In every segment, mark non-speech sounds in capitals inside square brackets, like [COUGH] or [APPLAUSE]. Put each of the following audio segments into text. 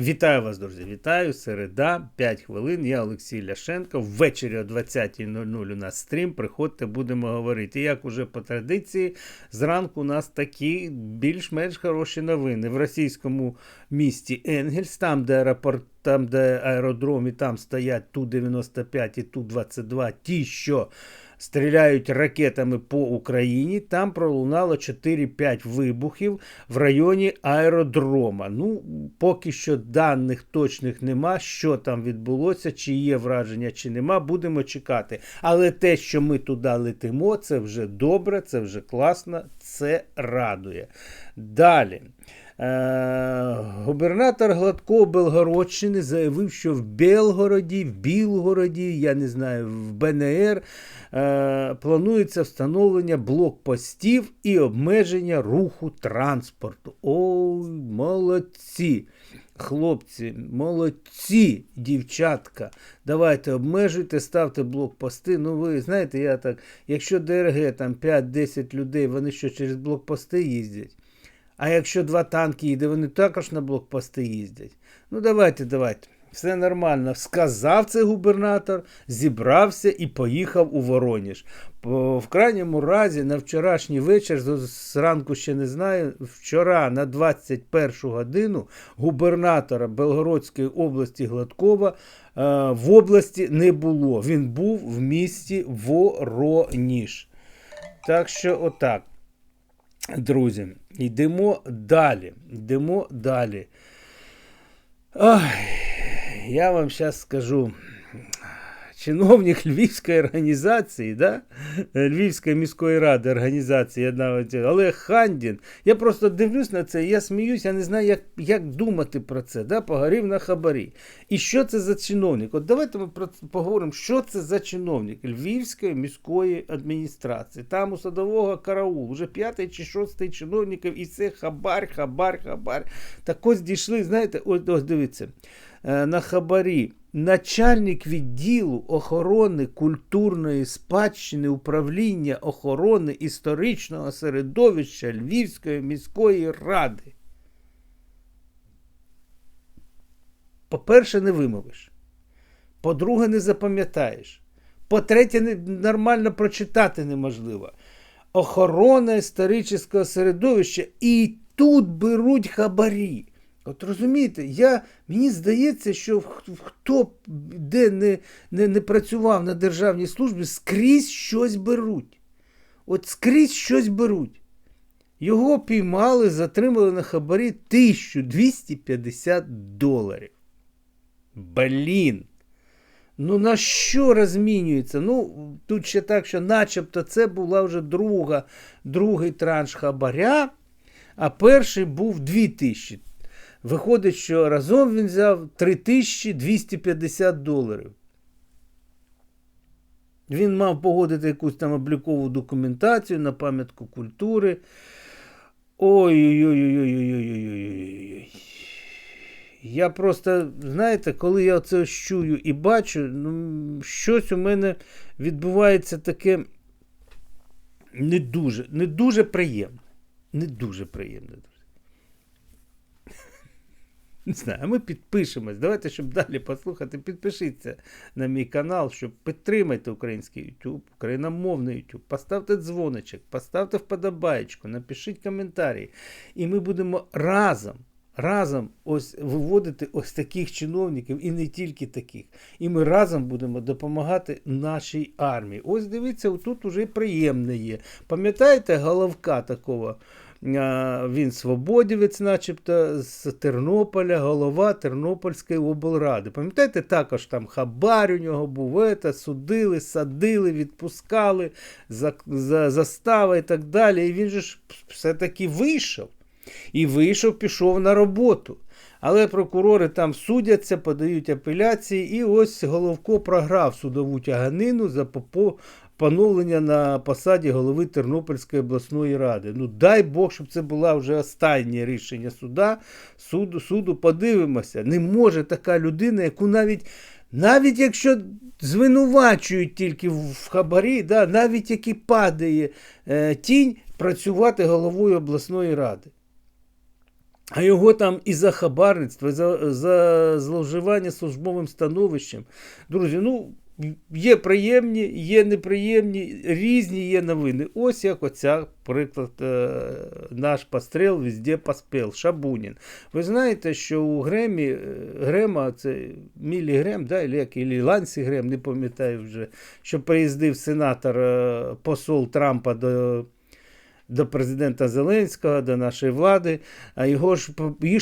Вітаю вас, друзі! Вітаю! Середа, 5 хвилин. Я Олексій Ляшенко. Ввечері о 20.00 у нас стрім. Приходьте, будемо говорити. Як уже по традиції, зранку у нас такі більш-менш хороші новини. В російському місті Енгельс, там, де аеропорт, там, де аеродром, і там стоять Ту-95 і Ту-22, ті, що стріляють ракетами по Україні. Там пролунало 4-5 вибухів в районі аеродрома. Ну, поки що даних точних нема, що там відбулося, чи є враження, чи нема. Будемо чекати. Але те, що ми туди летимо, це вже добре, це вже класно, це радує. Далі. Е, Губернатор Гладко Белгородщини заявив, що в Белгороді, в Білгороді, я не знаю, в БНР е, планується встановлення блокпостів і обмеження руху транспорту. Ой, молодці! Хлопці, молодці, дівчатка, давайте обмежуйте, ставте блокпости. Ну, ви знаєте, я так, якщо ДРГ там 5-10 людей, вони що через блокпости їздять. А якщо два танки їде, вони також на блокпости їздять. Ну, давайте, давайте. Все нормально. Сказав це губернатор, зібрався і поїхав у Вороніж. В крайньому разі, на вчорашній вечір, зранку ще не знаю, вчора на 21 годину губернатора Белгородської області Гладкова е, в області не було. Він був в місті Вороніж. Так що, отак. Друзі, йдемо далі. Йдемо далі. Ой, я вам зараз скажу. Чиновник Львівської організації, да? Львівської міської ради організації Олег Хандін. Я просто дивлюсь на це, я сміюсь, я не знаю, як як думати про це. Да? Погорів на хабарі. І що це за чиновник? От давайте ми поговоримо, що це за чиновник Львівської міської адміністрації. Там у садового караул, вже п'ятий чи шостий чиновників, і це хабар, хабар, хабар. Так ось дійшли, знаєте, ось, ось дивіться, на хабарі начальник відділу охорони культурної спадщини управління охорони історичного середовища Львівської міської ради. По-перше, не вимовиш. По-друге, не запам'ятаєш. По-третє, нормально прочитати неможливо. Охорона історичного середовища і тут беруть хабарі. От розумієте, я, мені здається, що хто де не, не, не працював на державній службі, скрізь щось беруть. От скрізь щось беруть. Його піймали, затримали на хабарі 1250 доларів. Блін. Ну, на що розмінюється? Ну, тут ще так, що начебто це була вже друга, другий транш хабаря, а перший був 2000. Виходить, що разом він взяв 3250 доларів. Він мав погодити якусь там облікову документацію на пам'ятку культури. Ой-ой-ой-ой-ой-ой-ой-ой-ой. Я просто, знаєте, коли я це чую і бачу, ну, щось у мене відбувається таке не дуже, не дуже приємне. Не дуже приємне. Не знаю, а ми підпишемось. Давайте, щоб далі послухати, підпишіться на мій канал, щоб підтримайте український YouTube, україномовний YouTube. Поставте дзвоничок, поставте вподобаєчку, напишіть коментарі. І ми будемо разом. Разом ось виводити ось таких чиновників і не тільки таких. І ми разом будемо допомагати нашій армії. Ось дивіться, тут уже приємне є. Пам'ятаєте головка такого? Він свободівець, начебто, з Тернополя, голова Тернопільської облради. Пам'ятаєте, також там хабар у нього був, ета, судили, садили, відпускали, за, за, застава і так далі. І він же ж все-таки вийшов. І вийшов, пішов на роботу. Але прокурори там судяться, подають апеляції, і ось Головко програв судову тяганину за поновлення на посаді голови Тернопільської обласної ради. Ну, дай Бог, щоб це було вже останнє рішення суда. Суду, суду подивимося. Не може така людина, яку навіть. Навіть якщо звинувачують тільки в хабарі, да, навіть який падає е, тінь, працювати головою обласної ради. А його там і за хабарництво, і за, за зловживання службовим становищем. Друзі, ну. Є приємні, є неприємні, різні є новини. Ось як оця приклад, е, наш постріл везде поспел, Шабунін. Ви знаєте, що у Гремі, е, Грема, це Мілі Грем, да, или Лансі Грем, не пам'ятаю вже, що приїздив сенатор е, посол Трампа до. До президента Зеленського, до нашої влади, а його ж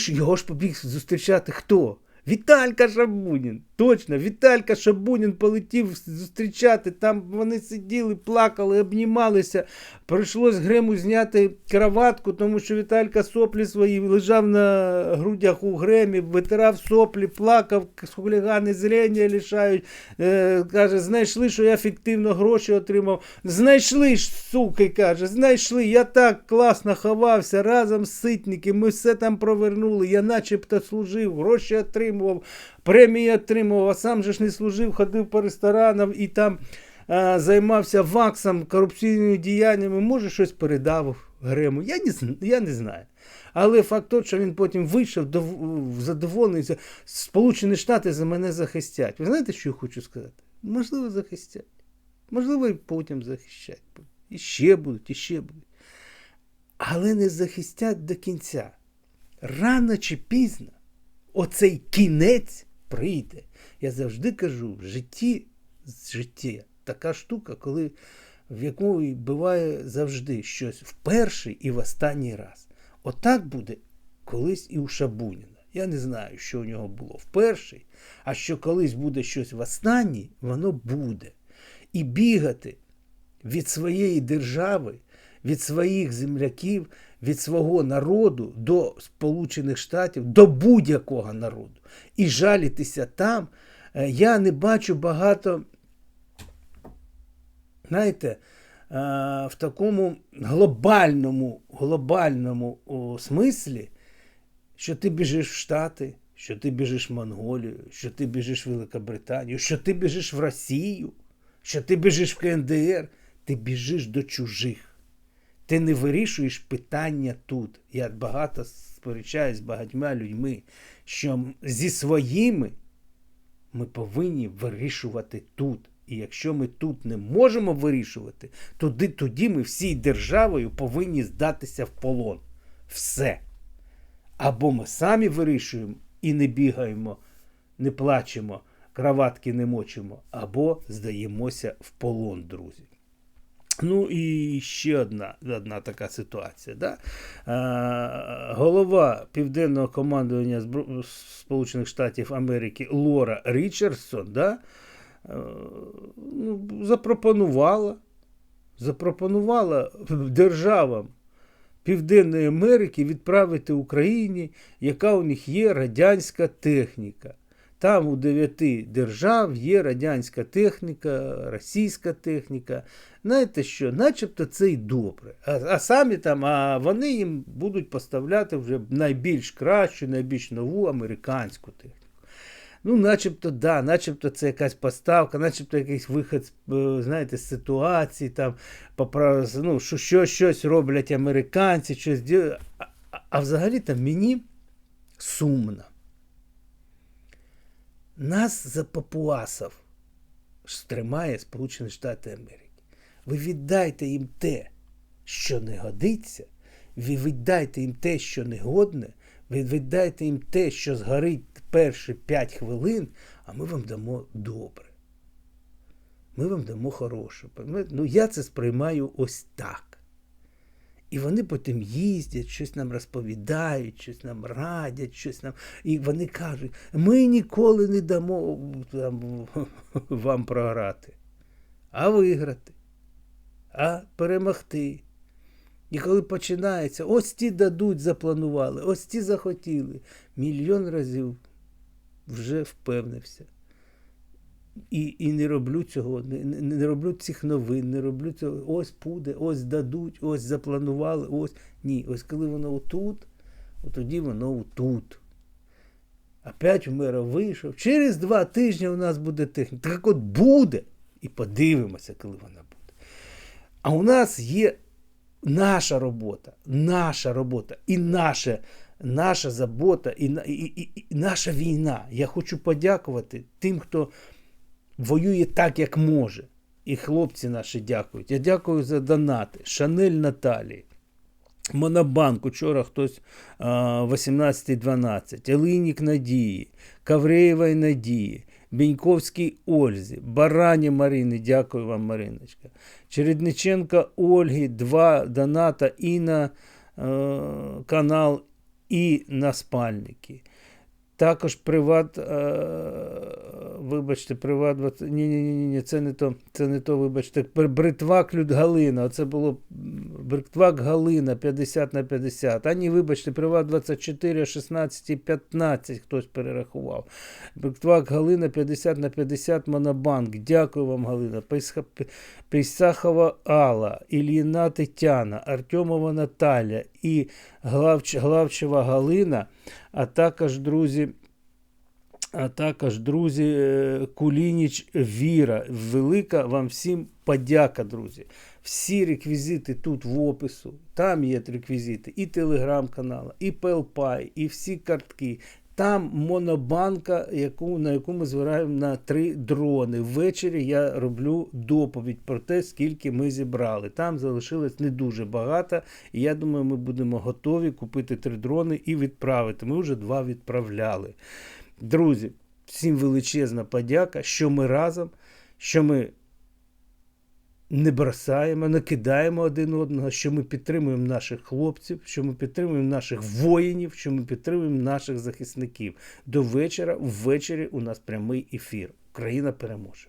його ж побіг зустрічати хто? Віталька Шабунін. Точно, Віталька Шабунін полетів зустрічати. Там вони сиділи, плакали, обнімалися. Прийшлось Грему зняти кроватку, тому що Віталька соплі свої лежав на грудях у Гремі, витирав соплі, плакав, хулігани зрення лишають. Е, Каже, знайшли, що я фіктивно гроші отримав. Знайшли ж, суки, каже, знайшли. Я так класно ховався разом з ситники. Ми все там провернули. Я начебто служив, гроші отримував премії отримував, а сам же ж не служив, ходив по ресторанам і там а, займався ваксом, корупційними діяннями. Може, щось передав Грему. Я не, я не знаю. Але факт той, що він потім вийшов задоволений, Сполучені Штати за мене захистять. Ви знаєте, що я хочу сказати? Можливо, захистять. Можливо, і потім захищать. І ще будуть, і ще будуть. Але не захистять до кінця. Рано чи пізно оцей кінець прийде. Я завжди кажу, в житті житті така штука, коли в якому буває завжди щось в перший і в останній раз. Отак буде колись і у Шабуніна. Я не знаю, що у нього було в перший, а що колись буде щось в останній, воно буде. І бігати від своєї держави, від своїх земляків, від свого народу до Сполучених Штатів, до будь-якого народу і жалітися там, е, я не бачу багато, знаєте, е, в такому глобальному глобальному смислі, що ти біжиш в Штати, що ти біжиш в Монголію, що ти біжиш в Великобританію, що ти біжиш в Росію, що ти біжиш в КНДР, ти біжиш до чужих. Ти не вирішуєш питання тут. Я багато сперечаюсь з багатьма людьми, що зі своїми ми повинні вирішувати тут. І якщо ми тут не можемо вирішувати, тоді, тоді ми всій державою повинні здатися в полон. Все. Або ми самі вирішуємо і не бігаємо, не плачемо, кроватки не мочимо, або здаємося в полон, друзі. Ну і ще одна одна така ситуація. Да? А, голова Південного командування Сполучених Штатів Америки Лора Річардсон да? ну, запропонувала, запропонувала державам Південної Америки відправити Україні, яка у них є радянська техніка. Там у дев'яти держав є радянська техніка, російська техніка. Знаєте що, начебто це й добре. А а самі там, а вони їм будуть поставляти вже найбільш кращу, найбільш нову американську техніку. Ну, начебто, да, начебто це якась поставка, начебто якийсь вихід е, знаєте, з ситуації, там, ну, що, що щось роблять американці, щось а, а взагалі-то мені сумно. Нас за папуасов стримає Сполучені Штати Америки. Ви віддайте їм те, що не годиться, ви віддайте їм те, що не годне, ви віддайте їм те, що згорить перші 5 хвилин, а ми вам дамо добре. Ми вам дамо хороше. Ну, я це сприймаю ось так. І вони потім їздять, щось нам розповідають, щось нам радять, щось нам. І вони кажуть, ми ніколи не дамо там, [LAUGHS] вам програти, а виграти, а перемогти. І коли починається, ось ті дадуть, запланували, ось ті захотіли. Мільйон разів вже впевнився. І і не роблю цього, не, не роблю цих новин, не роблю цього. Ось буде, ось дадуть, ось запланували, ось. Ні. Ось коли воно отут, от тоді воно отут. Опять в мера вийшов. Через два тижні у нас буде техніка. Так от буде. І подивимося, коли вона буде. А у нас є наша робота, наша робота і наше наша забота і, і, і, і наша війна. Я хочу подякувати тим, хто воює так, як може. І хлопці наші дякують. Я дякую за донати. Шанель Наталії. Монобанк, учора хтось а, 18.12, Елинік Надії, Кавреєвої Надії, Біньковській Ользі, Барані Марини, дякую вам, Мариночка. Чередниченка Ольги, два доната і на е, канал, і на спальники. Також приват, е, вибачте, приват, ні, ні, ні, ні, це не то, це не то, вибачте, Бр- Бритвак Людгалина, оце було Бритвак Галина 50 на 50. А ні, вибачте, приват 24, 16 і 15 хтось перерахував. Бритвак Галина 50 на 50 Монобанк. Дякую вам, Галина. Пейсахова Алла, Ільїна Тетяна, Артемова Наталя і Главч, Главчева Галина, а також, друзі, а також, друзі, е, Кулініч Віра. Велика вам всім подяка, друзі. Всі реквізити тут в опису. Там є реквізити і телеграм-канала, і PayPal, і всі картки. Там монобанка, яку, на яку ми збираємо на три дрони. Ввечері я роблю доповідь про те, скільки ми зібрали. Там залишилось не дуже багато, і я думаю, ми будемо готові купити три дрони і відправити. Ми вже два відправляли. Друзі, всім величезна подяка, що ми разом, що ми не бросаємо, не кидаємо один одного, що ми підтримуємо наших хлопців, що ми підтримуємо наших воїнів, що ми підтримуємо наших захисників. До вечора, ввечері у нас прямий ефір. Україна переможе.